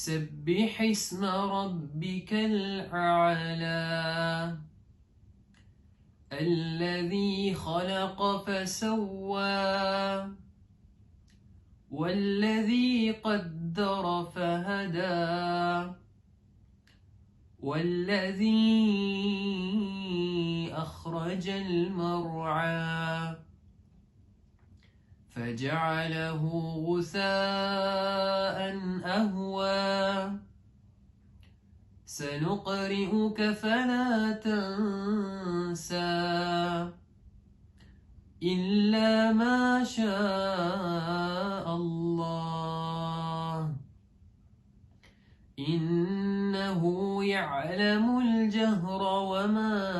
سبح اسم ربك الأعلى. الذي خلق فسوى. والذي قدر فهدى. والذي أخرج المرعى. فجعله غثاء أهوى. سنقرئك فلا تنسى إلا ما شاء الله. إنه يعلم الجهر وما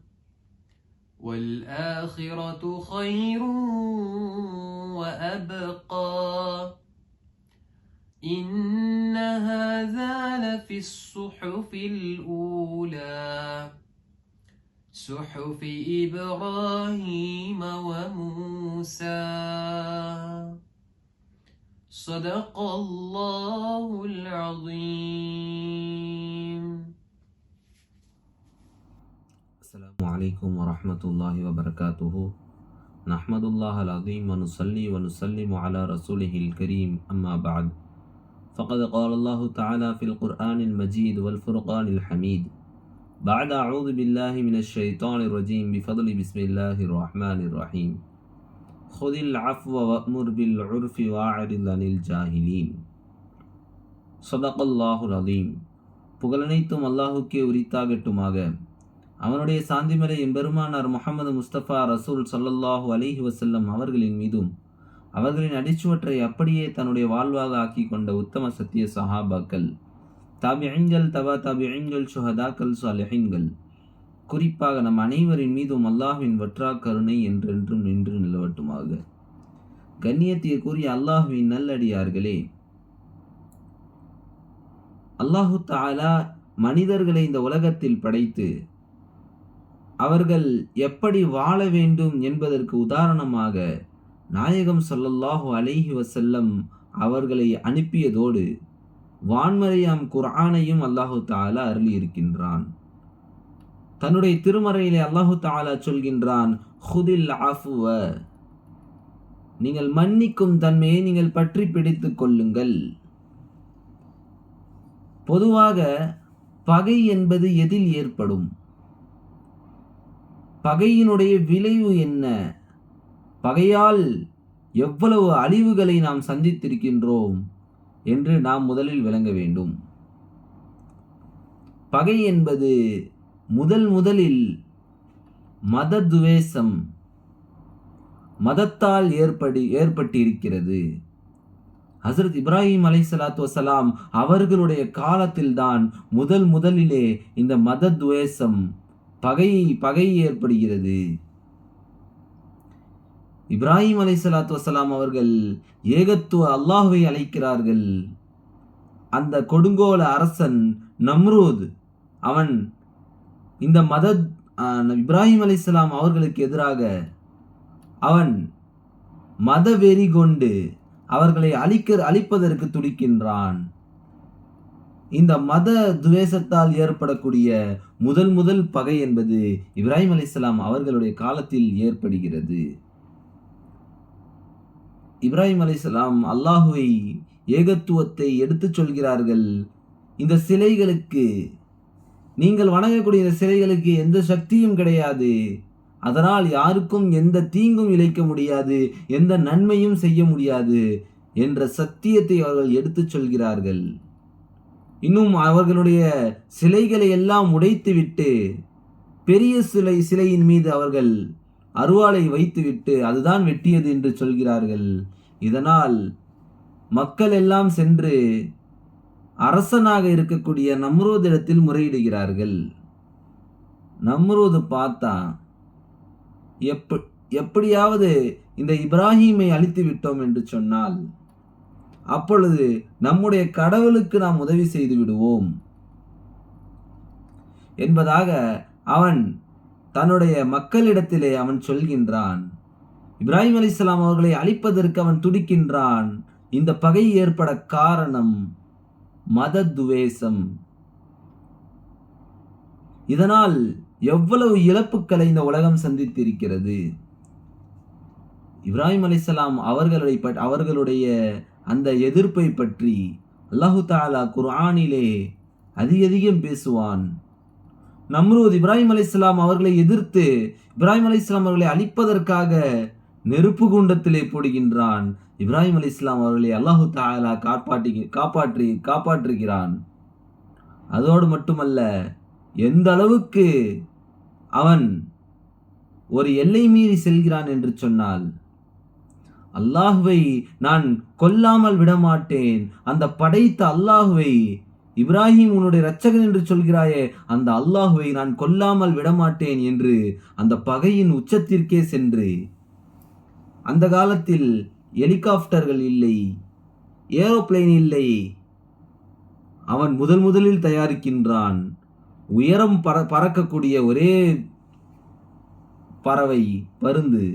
والآخرة خير وأبقى. إن هذا لفي الصحف الأولى. صحف إبراهيم وموسى. صدق الله العظيم السلام عليكم ورحمة الله وبركاته نحمد الله العظيم ونصلي ونسلم على رسوله الكريم أما بعد فقد قال الله تعالى في القرآن المجيد والفرقان الحميد بعد أعوذ بالله من الشيطان الرجيم بفضل بسم الله الرحمن الرحيم خذ العفو وأمر بالعرف واعرض عن الجاهلين صدق الله العظيم புகழனைத்தும் அல்லாஹுக்கே உரித்தாகட்டுமாக அவனுடைய சாந்திமலை எம்பெருமானார் முகமது முஸ்தபா ரசூல் சல்லல்லாஹு அலிஹி வசல்லம் அவர்களின் மீதும் அவர்களின் அடிச்சுவற்றை அப்படியே தன்னுடைய வாழ்வாக ஆக்கி கொண்ட உத்தம சத்திய சஹாபாக்கள் தாபியங்கள் தவா தாபியங்கள் சுஹதாக்கள் சாலிஹின்கள் குறிப்பாக நம் அனைவரின் மீதும் அல்லாஹ்வின் வற்றா கருணை என்றென்றும் நின்று நிலவட்டுமாக. கண்ணியத்திய கூறிய அல்லாஹுவின் நல்லடியார்களே அல்லாஹு தாலா மனிதர்களை இந்த உலகத்தில் படைத்து அவர்கள் எப்படி வாழ வேண்டும் என்பதற்கு உதாரணமாக நாயகம் சொல்லல்லாஹு அலைஹி வசல்லம் அவர்களை அனுப்பியதோடு வான்மறையாம் குர்ஆனையும் அல்லாஹு தாலா அருளியிருக்கின்றான். தன்னுடைய திருமறையிலே அல்லாஹு தாலா சொல்கின்றான் ஹுதில் ஆஃபுவ நீங்கள் மன்னிக்கும் தன்மையை நீங்கள் பற்றி பிடித்து கொள்ளுங்கள். பொதுவாக பகை என்பது எதில் ஏற்படும்? பகையினுடைய விளைவு என்ன? பகையால் எவ்வளவு அழிவுகளை நாம் சந்தித்திருக்கின்றோம் என்று நாம் முதலில் விளங்க வேண்டும். பகை என்பது முதல் முதலில் மத துவேஷம் மதத்தால் ஏற்படி ஏற்பட்டிருக்கிறது. ஹசரத் இப்ராஹிம் அலை சலாத்து வசலாம் அவர்களுடைய காலத்தில்தான் முதல் முதலிலே இந்த மத துவேஷம் பகை பகை ஏற்படுகிறது. இப்ராஹிம் அலை சலாத்து வசலாம் அவர்கள் ஏகத்துவ அல்லாஹுவை அழைக்கிறார்கள். அந்த கொடுங்கோல அரசன் நம்ரூத் அவன் இந்த மத இப்ராஹிம் இப்ராஹிம் சலாம் அவர்களுக்கு எதிராக அவன் மத வெறி கொண்டு அவர்களை அழிக்க அழிப்பதற்கு துடிக்கின்றான். இந்த மத துவேஷத்தால் ஏற்படக்கூடிய முதல் முதல் பகை என்பது இப்ராஹிம் அலிஸ்லாம் அவர்களுடைய காலத்தில் ஏற்படுகிறது. இப்ராஹிம் அலிஸ்லாம் அல்லாஹுவை ஏகத்துவத்தை எடுத்துச் சொல்கிறார்கள். இந்த சிலைகளுக்கு நீங்கள் வணங்கக்கூடிய இந்த சிலைகளுக்கு எந்த சக்தியும் கிடையாது. அதனால் யாருக்கும் எந்த தீங்கும் இழைக்க முடியாது எந்த நன்மையும் செய்ய முடியாது என்ற சத்தியத்தை அவர்கள் எடுத்துச் சொல்கிறார்கள். இன்னும் அவர்களுடைய சிலைகளை எல்லாம் உடைத்துவிட்டு பெரிய சிலை சிலையின் மீது அவர்கள் அருவாளை வைத்துவிட்டு அதுதான் வெட்டியது என்று சொல்கிறார்கள். இதனால் மக்கள் எல்லாம் சென்று அரசனாக இருக்கக்கூடிய நம்ரூதிடத்தில் முறையிடுகிறார்கள். நம்ரோது பார்த்தா எப்ப எப்படியாவது இந்த இப்ராஹீமை அழித்து விட்டோம் என்று சொன்னால் அப்பொழுது நம்முடைய கடவுளுக்கு நாம் உதவி செய்து விடுவோம். என்பதாக அவன் தன்னுடைய மக்களிடத்திலே அவன் சொல்கின்றான். இப்ராஹிம் அலிஸ்லாம் அவர்களை அழிப்பதற்கு அவன் துடிக்கின்றான். இந்த பகை ஏற்பட காரணம் மத துவேஷம் இதனால் எவ்வளவு இழப்புக்களை இந்த உலகம் சந்தித்திருக்கிறது. இப்ராஹிம் அலிசலாம் அவர்களுடைய அவர்களுடைய அந்த எதிர்ப்பை பற்றி அல்லாஹு தாலா குர்ஆனிலே அதிக அதிகம் பேசுவான். நம்ரூத் இப்ராஹிம் அலைஹிஸ்ஸலாம் அவர்களை எதிர்த்து இப்ராஹிம் அலைஹிஸ்ஸலாம் அவர்களை அழிப்பதற்காக நெருப்பு குண்டத்திலே போடுகின்றான். இப்ராஹிம் அலைஹிஸ்ஸலாம் அவர்களை அல்லாஹு தாலா காப்பாற்றி காப்பாற்றி காப்பாற்றுகிறான். அதோடு மட்டுமல்ல எந்த அளவுக்கு அவன் ஒரு எல்லை மீறி செல்கிறான் என்று சொன்னால் அல்லாஹுவை நான் கொல்லாமல் விடமாட்டேன். அந்த படைத்த அல்லாஹுவை இப்ராஹிம் உன்னுடைய இரட்சகன் என்று சொல்கிறாயே அந்த அல்லாஹுவை நான் கொல்லாமல் விடமாட்டேன் என்று அந்த பகையின் உச்சத்திற்கே சென்று. அந்த காலத்தில் ஹெலிகாப்டர்கள் இல்லை ஏரோப்ளேன் இல்லை. அவன் முதல் முதலில் தயாரிக்கின்றான். உயரம் பற பறக்கக்கூடிய ஒரே பறவை பருந்து.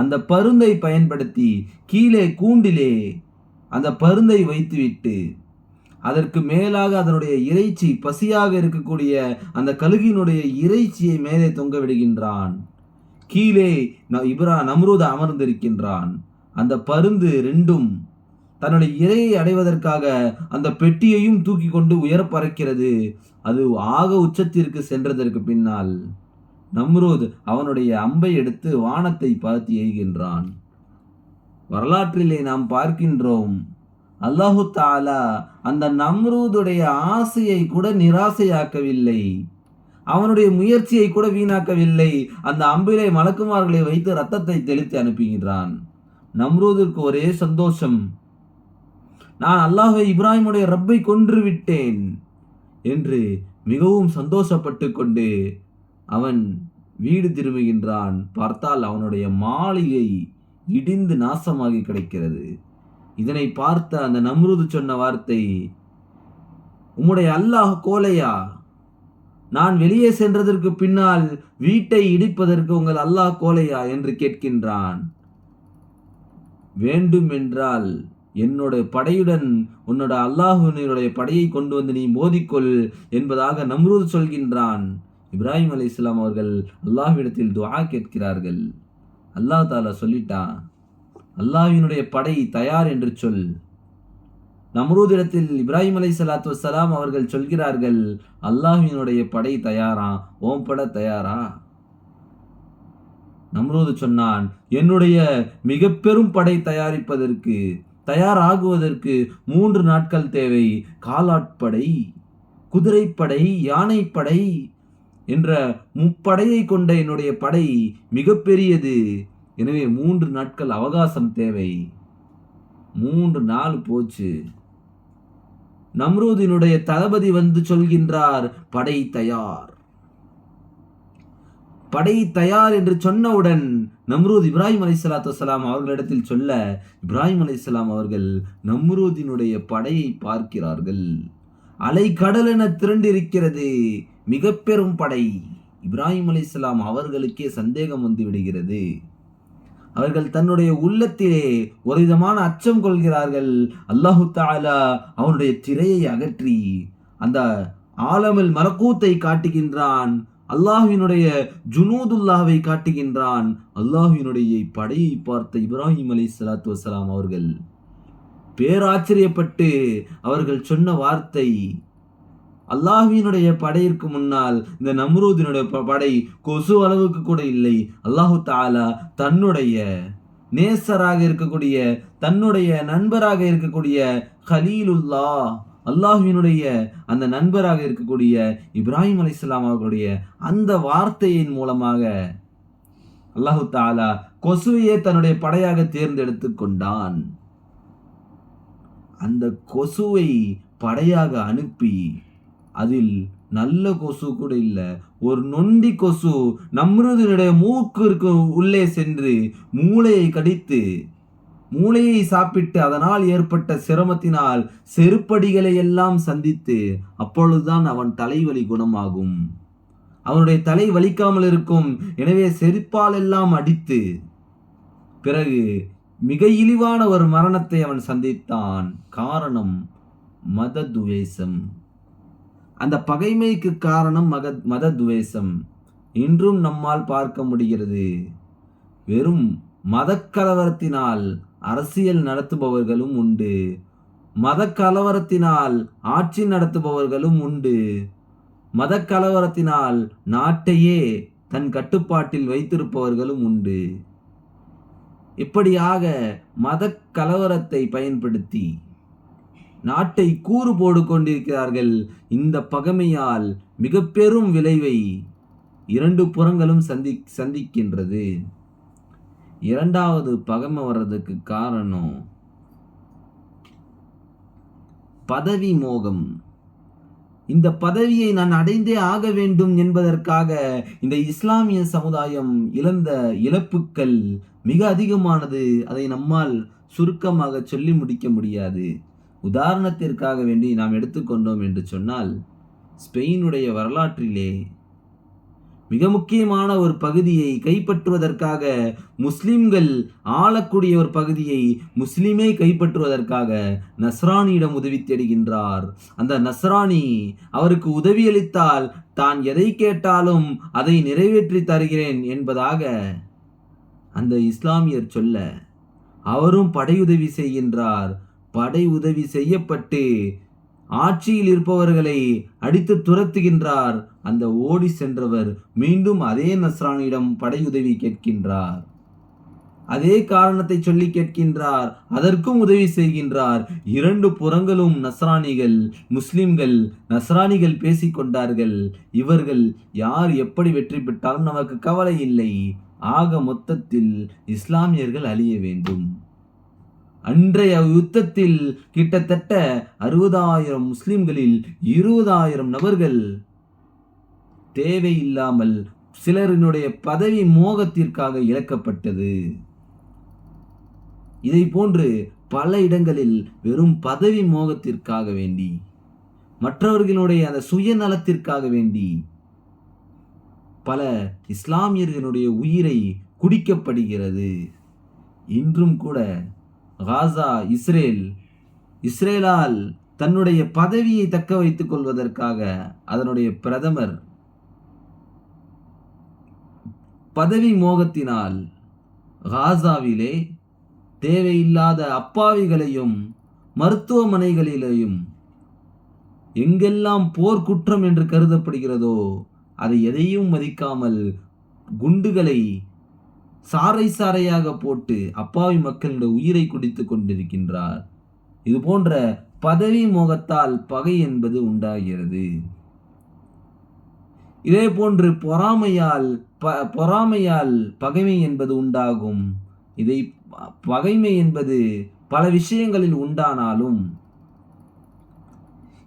அந்த பருந்தை பயன்படுத்தி கீழே கூண்டிலே அந்த பருந்தை வைத்துவிட்டு அதற்கு மேலாக அதனுடைய இறைச்சி பசியாக இருக்கக்கூடிய அந்த கழுகினுடைய இறைச்சியை மேலே தொங்க விடுகின்றான். கீழே ந- இப்ரா நம்ரூத் அமர்ந்திருக்கின்றான். அந்த பருந்து ரெண்டும் தன்னுடைய இரையை அடைவதற்காக அந்த பெட்டியையும் தூக்கி கொண்டு உயர பறக்கிறது. அது ஆக உச்சத்திற்கு சென்றதற்கு பின்னால் நம்ரூத் அவனுடைய அம்பை எடுத்து வானத்தை பார்த்து எய்கின்றான். வரலாற்றிலே நாம் பார்க்கின்றோம் அல்லாஹு தாலா அந்த நம்ரூதுடைய ஆசையை கூட நிராசையாக்கவில்லை. அவனுடைய முயற்சியை கூட வீணாக்கவில்லை. அந்த அம்பிலே மலக்குமார்களை வைத்து ரத்தத்தை தெளித்து அனுப்புகின்றான். நம்ரூதிற்கு ஒரே சந்தோஷம் நான் அல்லாஹை இப்ராஹிமுடைய ரப்பை கொன்று விட்டேன் என்று மிகவும் சந்தோஷப்பட்டு கொண்டு அவன் வீடு திரும்புகின்றான். பார்த்தால் அவனுடைய மாளிகை இடிந்து நாசமாகி கிடைக்கிறது. இதனை பார்த்த அந்த நம்ருது சொன்ன வார்த்தை உம்முடைய அல்லாஹ் கோலையா? நான் வெளியே சென்றதற்கு பின்னால் வீட்டை இடிப்பதற்கு உங்கள் அல்லாஹ் கோலையா? என்று கேட்கின்றான். வேண்டும் என்றால் என்னோட படையுடன் உன்னோட அல்லாஹுனுடைய படையை கொண்டு வந்து நீ மோதிக்கொள் என்பதாக நம்ரூத் சொல்கின்றான். இப்ராஹிம் அலி இஸ்லாம் அவர்கள் அல்லாஹ்விடத்தில் துவா கேட்கிறார்கள். அல்லாஹ் தாலா சொல்லிட்டான் அல்லாஹினுடைய படை தயார் என்று சொல். நம்ரூதிடத்தில் இப்ராஹிம் அலை சலாத்து வசலாம் அவர்கள் சொல்கிறார்கள் அல்லாஹினுடைய படை தயாரா? ஓம் பட தயாரா? நம்ரூது சொன்னான் என்னுடைய மிக பெரும் படை தயாரிப்பதற்கு தயாராகுவதற்கு மூன்று நாட்கள் தேவை. காலாட்படை குதிரைப்படை யானைப்படை என்ற முப்படையை கொண்ட என்னுடைய படை மிகப்பெரியது. எனவே மூன்று நாட்கள் அவகாசம் தேவை. மூன்று நாள் போச்சு. நம்ரூதினுடைய தளபதி வந்து சொல்கின்றார் படை தயார். படை தயார் என்று சொன்னவுடன் நம்ரூத் இப்ராஹிம் அலி சலாத்து வலாம் அவர்களிடத்தில் சொல்ல இப்ராஹிம் அலை அவர்கள் நம்ரூதினுடைய படையை பார்க்கிறார்கள். அலை கடலென திரண்டிருக்கிறது. மிக பெரும் படை இப்ராஹிம் அலைஹிஸ்ஸலாம் அவர்களுக்கே சந்தேகம் வந்து விடுகிறது. அவர்கள் தன்னுடைய உள்ளத்திலே ஒரு விதமான அச்சம் கொள்கிறார்கள். அல்லாஹு தாலா அவனுடைய திரையை அகற்றி அந்த ஆலமில் மலக்கூத்தை காட்டுகின்றான். அல்லாஹினுடைய ஜுனூதுல்லாவை காட்டுகின்றான். அல்லாஹினுடைய படையை பார்த்த இப்ராஹிம் அலி சலாத்து வசலாம் அவர்கள் பேராச்சரியப்பட்டு அவர்கள் சொன்ன வார்த்தை அல்லாஹ்வினுடைய படையிற்கு முன்னால் இந்த நம்ரூதினுடைய ப- படை கொசு அளவுக்கு கூட இல்லை. அல்லாஹு தாலா தன்னுடைய நேசராக இருக்கக்கூடிய தன்னுடைய நண்பராக இருக்கக்கூடிய ஹலீலுல்லா அல்லாஹ்வினுடைய அந்த நண்பராக இருக்கக்கூடிய இப்ராஹிம் அலைஹிஸ்ஸலாம் அவர்களுடைய அந்த வார்த்தையின் மூலமாக அல்லாஹு தாலா கொசுவையே தன்னுடைய படையாக தேர்ந்தெடுத்து கொண்டான். அந்த கொசுவை படையாக அனுப்பி அதில் நல்ல கொசு கூட இல்லை. ஒரு நொண்டி கொசு நம்ருதனுடைய மூக்கிற்கு உள்ளே சென்று மூளையை கடித்து மூளையை சாப்பிட்டு அதனால் ஏற்பட்ட சிரமத்தினால் செருப்படிகளை எல்லாம் சந்தித்து அப்பொழுதுதான் அவன் தலைவலி குணமாகும். அவனுடைய தலை வலிக்காமல் இருக்கும். எனவே செருப்பால் எல்லாம் அடித்து பிறகு மிக இழிவான ஒரு மரணத்தை அவன் சந்தித்தான். காரணம் மத துவேஷம் அந்த பகைமைக்கு காரணம் மக மத துவேஷம். இன்றும் நம்மால் பார்க்க முடிகிறது. வெறும் மதக்கலவரத்தினால் அரசியல் நடத்துபவர்களும் உண்டு. மதக்கலவரத்தினால் ஆட்சி நடத்துபவர்களும் உண்டு. மதக்கலவரத்தினால் நாட்டையே தன் கட்டுப்பாட்டில் வைத்திருப்பவர்களும் உண்டு. இப்படியாக மத கலவரத்தை பயன்படுத்தி நாட்டை கூறு போடு கொண்டிருக்கிறார்கள். இந்த பகைமையால் மிக பெரும் விளைவை இரண்டு புறங்களும் சந்தி சந்திக்கின்றது. இரண்டாவது பகைமை வர்றதுக்கு காரணம் பதவி மோகம். இந்த பதவியை நான் அடைந்தே ஆக வேண்டும் என்பதற்காக இந்த இஸ்லாமிய சமுதாயம் இழந்த இழப்புக்கள் மிக அதிகமானது. அதை நம்மால் சுருக்கமாக சொல்லி முடிக்க முடியாது. உதாரணத்திற்காக வேண்டி நாம் எடுத்துக்கொண்டோம் என்று சொன்னால் ஸ்பெயினுடைய வரலாற்றிலே மிக முக்கியமான ஒரு பகுதியை கைப்பற்றுவதற்காக முஸ்லிம்கள் ஆளக்கூடிய ஒரு பகுதியை முஸ்லிமே கைப்பற்றுவதற்காக நஸ்ரானியிடம் உதவி தேடுகின்றார். அந்த நஸ்ரானி அவருக்கு உதவியளித்தால் தான் எதை கேட்டாலும் அதை நிறைவேற்றி தருகிறேன் என்பதாக அந்த இஸ்லாமியர் சொல்ல அவரும் படையுதவி செய்கின்றார். படை உதவி செய்யப்பட்டு ஆட்சியில் இருப்பவர்களை அடித்து துரத்துகின்றார். அந்த ஓடி சென்றவர் மீண்டும் அதே நஸ்ரானிடம் படையுதவி கேட்கின்றார். அதே காரணத்தை சொல்லி கேட்கின்றார். அதற்கும் உதவி செய்கின்றார். இரண்டு புறங்களும் நஸ்ரானிகள் முஸ்லிம்கள் நஸ்ரானிகள் பேசிக்கொண்டார்கள். இவர்கள் யார் எப்படி வெற்றி பெற்றாலும் நமக்கு கவலை இல்லை. ஆக மொத்தத்தில் இஸ்லாமியர்கள் அழிய வேண்டும். அன்றைய யுத்தத்தில் கிட்டத்தட்ட அறுபதாயிரம் முஸ்லிம்களில் இருபதாயிரம் நபர்கள் தேவையில்லாமல் சிலரினுடைய பதவி மோகத்திற்காக இழக்கப்பட்டது. இதை போன்று பல இடங்களில் வெறும் பதவி மோகத்திற்காக வேண்டி மற்றவர்களுடைய அந்த சுயநலத்திற்காக வேண்டி பல இஸ்லாமியர்களுடைய உயிரை குடிக்கப்படுகிறது. இன்றும் கூட காசா இஸ்ரேல். இஸ்ரேலால் தன்னுடைய பதவியை தக்க வைத்துக் கொள்வதற்காக அதனுடைய பிரதமர் பதவி மோகத்தினால் காசாவிலே தேவையில்லாத அப்பாவிகளையும் மருத்துவமனைகளிலேயும் எங்கெல்லாம் போர்க்குற்றம் என்று கருதப்படுகிறதோ அதை எதையும் மதிக்காமல் குண்டுகளை சாறை சாறையாக போட்டு அப்பாவி மக்களுடைய உயிரை குடித்து கொண்டிருக்கின்றார். இது போன்ற பதவி மோகத்தால் பகை என்பது உண்டாகிறது. இதே போன்று பொறாமையால் ப பொறாமையால் பகைமை என்பது உண்டாகும். இதை பகைமை என்பது பல விஷயங்களில் உண்டானாலும்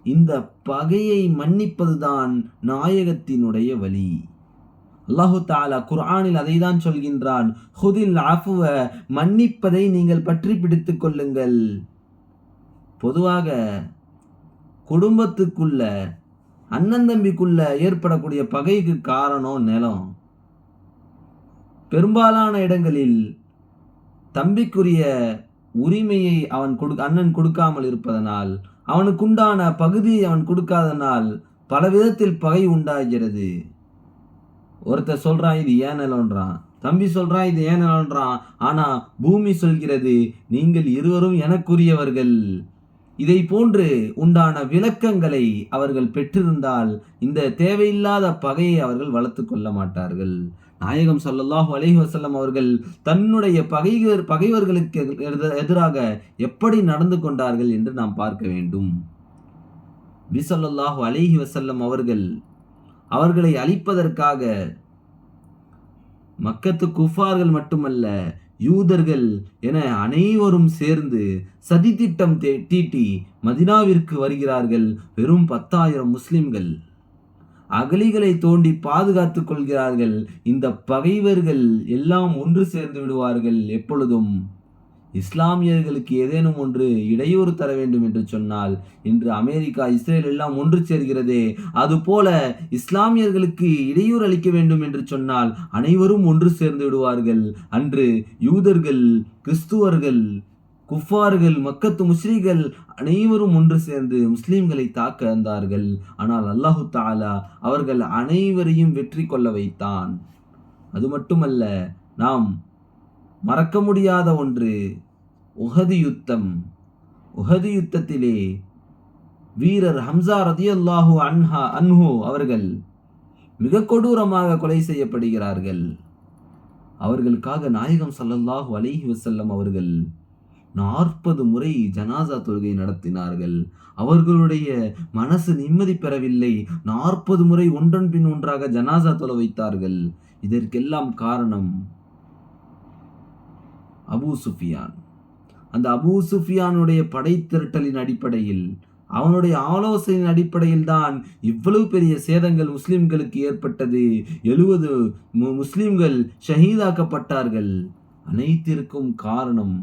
இந்த பகையை மன்னிப்பதுதான் நாயகத்தினுடைய வழி. அல்லாஹு தாலா குர்ஆனில் அதை தான் சொல்கின்றான். ஹுதில் ஆஃபுவ மன்னிப்பதை நீங்கள் பற்றி பிடித்துக் கொள்ளுங்கள். பொதுவாக குடும்பத்துக்குள்ள அண்ணன் தம்பிக்குள்ள ஏற்படக்கூடிய பகைக்கு காரணம் நிலம். பெரும்பாலான இடங்களில் தம்பிக்குரிய உரிமையை அவன் கொடு அண்ணன் கொடுக்காமல் இருப்பதனால் அவனுக்குண்டான பகுதியை அவன் கொடுக்காதனால் பல விதத்தில் பகை உண்டாகிறது. ஒருத்தர் சொல்கிறான் இது ஏன் நிலன்றான் தம்பி சொல்கிறான் இது ஏன் நிலன்றான் ஆனால் பூமி சொல்கிறது நீங்கள் இருவரும் எனக்குரியவர்கள். இதை போன்று உண்டான விளக்கங்களை அவர்கள் பெற்றிருந்தால் இந்த தேவையில்லாத பகையை அவர்கள் வளர்த்து கொள்ள மாட்டார்கள். நாயகம் ஸல்லல்லாஹு அலஹி வசல்லம் அவர்கள் தன்னுடைய பகைவர் பகைவர்களுக்கு எதிராக எப்படி நடந்து கொண்டார்கள் என்று நாம் பார்க்க வேண்டும். விசல்லாஹு அலஹி வசல்லம் அவர்கள் அவர்களை அழிப்பதற்காக. மக்கத்து குஃபார்கள் மட்டுமல்ல யூதர்கள் என அனைவரும் சேர்ந்து சதித்திட்டம் தே- தீட்டி மதினாவிற்கு வருகிறார்கள் வெறும் பத்தாயிரம் முஸ்லிம்கள். அகலிகளை தோண்டி பாதுகாத்து கொள்கிறார்கள். இந்த பகைவர்கள் எல்லாம் ஒன்று சேர்ந்து விடுவார்கள் எப்பொழுதும். இஸ்லாமியர்களுக்கு ஏதேனும் ஒன்று இடையூறு தர வேண்டும் என்று சொன்னால் இன்று அமெரிக்கா இஸ்ரேல் எல்லாம் ஒன்று சேர்கிறதே. அதுபோல இஸ்லாமியர்களுக்கு இடையூறு அளிக்க வேண்டும் என்று சொன்னால் அனைவரும் ஒன்று சேர்ந்து விடுவார்கள். அன்று யூதர்கள் கிறிஸ்துவர்கள் குஃபார்கள் மக்கத்து முஸ்லிம்கள் அனைவரும் ஒன்று சேர்ந்து முஸ்லீம்களை தாக்க வந்தார்கள். ஆனால் அல்லாஹு தாலா அவர்கள் அனைவரையும் வெற்றி கொள்ள வைத்தான். அது மட்டுமல்ல நாம் மறக்க முடியாத ஒன்று உஹது யுத்தம். உஹது யுத்தத்திலே வீரர் ஹம்சா ரதியல்லாஹு அன்ஹா அன்ஹு அவர்கள் மிக கொடூரமாக கொலை செய்யப்படுகிறார்கள். அவர்களுக்காக நாயகம் சல்லல்லாஹு அலிஹி வசல்லம் அவர்கள் நாற்பது முறை ஜனாசா தொழுகை நடத்தினார்கள். அவர்களுடைய மனசு நிம்மதி பெறவில்லை. நாற்பது முறை ஒன்றன் பின் ஒன்றாக ஜனாசா தொலை வைத்தார்கள். இதற்கெல்லாம் காரணம் அபூ சுஃபியான். அந்த அபூ சுஃபியானுடைய படை திரட்டலின் அடிப்படையில் அவனுடைய ஆலோசனையின் அடிப்படையில் தான் இவ்வளவு பெரிய சேதங்கள் முஸ்லிம்களுக்கு ஏற்பட்டது. எழுபது முஸ்லிம்கள் ஷஹீதாக்கப்பட்டார்கள். அனைத்திற்கும் காரணம்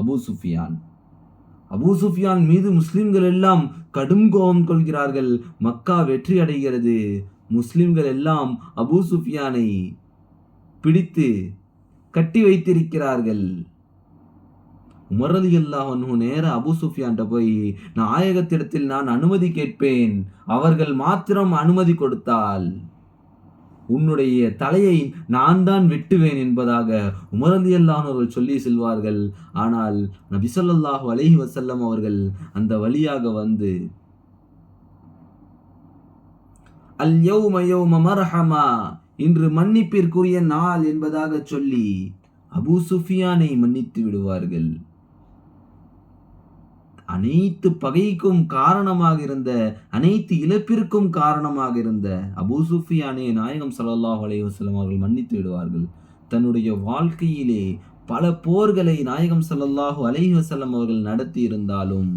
அபூ சுஃபியான். அபூ சுஃபியான் மீது முஸ்லிம்கள் எல்லாம் கடும் கோபம் கொள்கிறார்கள். மக்கா வெற்றி அடைகிறது. முஸ்லிம்கள் எல்லாம் அபூ சுஃபியானை பிடித்து கட்டி வைத்திருக்கிறார்கள். உமரது அல்லாஹ் நேர அபு சுஃபியான்ட்ட போய் நாயகத்திடத்தில் நான் அனுமதி கேட்பேன். அவர்கள் மாத்திரம் அனுமதி கொடுத்தால் உன்னுடைய தலையை நான் தான் வெட்டுவேன் என்பதாக உமரதி அவர்கள் சொல்லி செல்வார்கள். ஆனால் நபிசல்லாஹு அலஹி வசல்லம் அவர்கள் அந்த வழியாக வந்து அல் யௌம மர்ஹமா இன்று மன்னிப்பிற்குரிய நாள் என்பதாக சொல்லி அபு சுஃபியானை மன்னித்து விடுவார்கள். அனைத்து பகைக்கும் காரணமாக இருந்த அனைத்து இழப்பிற்கும் காரணமாக இருந்த அபூ சுஃபியானே நாயகம் சல்லாஹ் அலைஹி அவர்கள் மன்னித்து விடுவார்கள். தன்னுடைய வாழ்க்கையிலே பல போர்களை நாயகம் சல்லாஹூ அலைஹி வஸல்லம் அவர்கள் நடத்தி இருந்தாலும்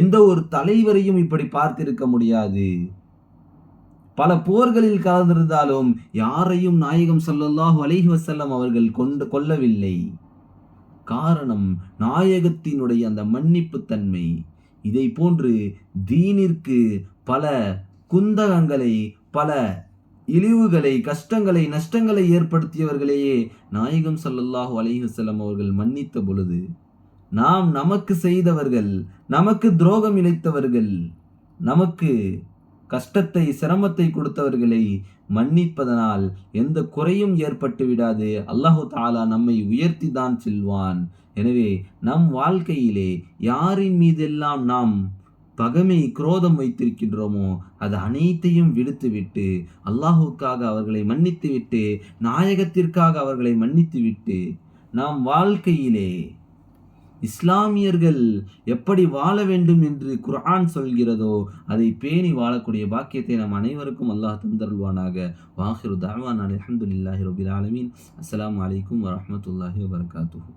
எந்த ஒரு தலைவரையும் இப்படி பார்த்திருக்க முடியாது. பல போர்களில் கலந்திருந்தாலும் யாரையும் நாயகம் ஸல்லல்லாஹு அலைஹி வசல்லம் அவர்கள் கொண்டு கொல்லவில்லை. காரணம் நாயகத்தினுடைய அந்த மன்னிப்பு தன்மை. இதை போன்று தீனிற்கு பல குந்தகங்களை பல இழிவுகளை கஷ்டங்களை நஷ்டங்களை ஏற்படுத்தியவர்களையே நாயகம் சல்லல்லாஹு அலிஹசல்லம் அவர்கள் மன்னித்த பொழுது நாம் நமக்கு செய்தவர்கள் நமக்கு துரோகம் இழைத்தவர்கள் நமக்கு கஷ்டத்தை சிரமத்தை கொடுத்தவர்களை மன்னிப்பதனால் எந்த குறையும் ஏற்பட்டு விடாது. அல்லாஹு தாலா நம்மை உயர்த்தி தான் செல்வான். எனவே நம் வாழ்க்கையிலே யாரின் மீதெல்லாம் நாம் பகமை குரோதம் வைத்திருக்கின்றோமோ அது அனைத்தையும் விடுத்துவிட்டு அல்லாஹுக்காக அவர்களை மன்னித்துவிட்டு நாயகத்திற்காக அவர்களை மன்னித்துவிட்டு நாம் வாழ்க்கையிலே இஸ்லாமியர்கள் எப்படி வாழ வேண்டும் என்று குர்ஆன் சொல்கிறதோ அதை பேணி வாழக்கூடிய பாக்கியத்தை நாம் அனைவருக்கும் அல்லாஹ் தந்தருள்வானாக. வாஹிரு தாவான் அலமதுல்லாஹி ரபில் ஆலமீன். அஸ்லாம் வலைக்கம் வரமத்துல்லாஹி வபரகாத்துஹு.